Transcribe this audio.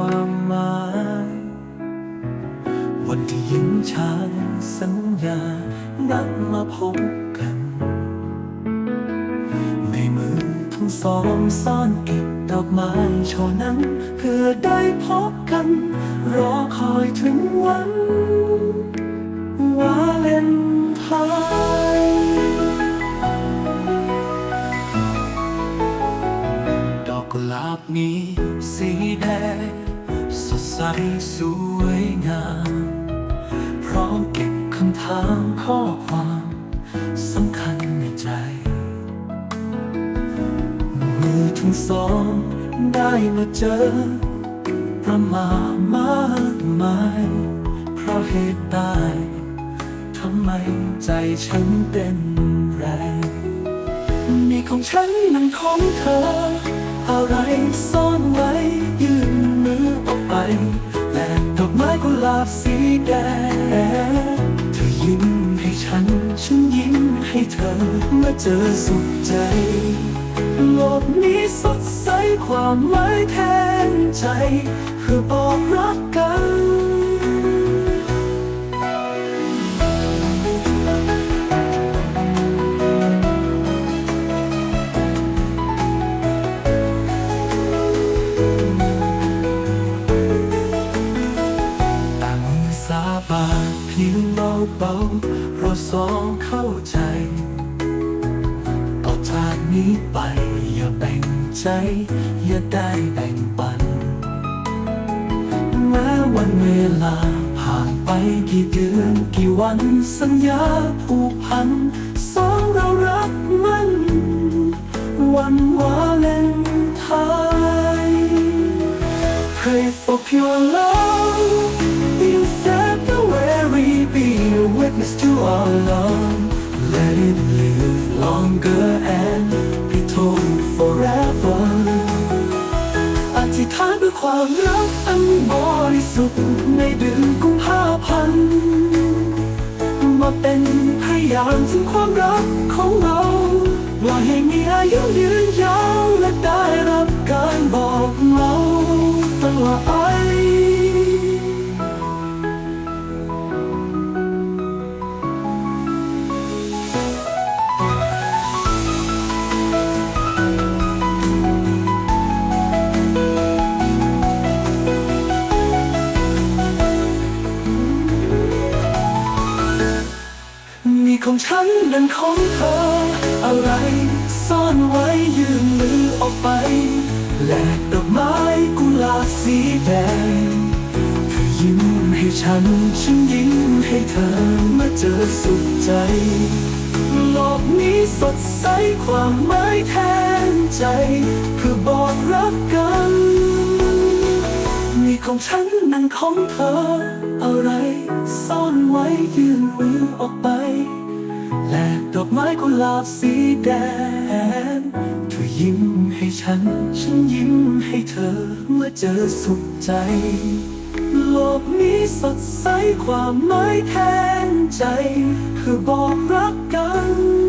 ความหมาย วันที่ยิ้มชายสัญญา นัดมาพบกัน ในมือทั้งสองซ่อนเก็บดอกไม้ช่อนั้น เพื่อได้พบกัน รอคอยถึงวันวาเลนไทน์ ใสสวยงาม พร้อมเก็บคำถามข้อความสำคัญในใจ มือทั้งสองได้มาเจอ ประมามากมาย เพราะเหตุใดทำไมใจฉันเต้นแรงมีของฉันมันของเธอ อะไรซ่อนไว้ยืน และดอกไม้กุหลาบสีแดงเธอยิ้มให้ฉัน ฉันยิ้มให้เธอเมื่อเจอสุขใจ โลกนี้สดใสความหมายแทนใจ คือบอกรักกันาบานเพียงเบาเบาๆเราสองเข้าใจต่อจากนี้ไปอย่าแบ่งใจ อย่าได้แบ่งปัน แม้วันเวลาผ่านไปกี่เดือนกี่วันสัญญาผูกพัน สองเรารักมัน วันวาเลนไทน์ Pray for pure love longer and be told forever อธิษฐานด้วยความรักอันบริสุทธิ์ในเดือนกุมภาพันธ์มาเป็นพยานถึงความรักของเรา ว่าให้มีอายุยืนยาวและได้รับ ของฉันนั่นของเธอ อะไรซ่อนไว้ยืนมือออกไป แลกดอกไม้กุหลาบสีแดงเธอยิ้มให้ฉัน ฉันยิ้มให้เธอเมื่อเจอสุขใจ โลกนี้สดใสความหมายแทนใจเพื่อบอกรักกัน มีของฉันนั่นของเธอ อะไรซ่อนไว้ยื่นมือออกไป แลกดอกไม้กุหลาบสีแดง เธอยิ้มให้ฉัน ฉันยิ้มให้เธอเมื่อเจอสุขใจ โลกนี้สดใสความหมายแทนใจ คือบอกรักกัน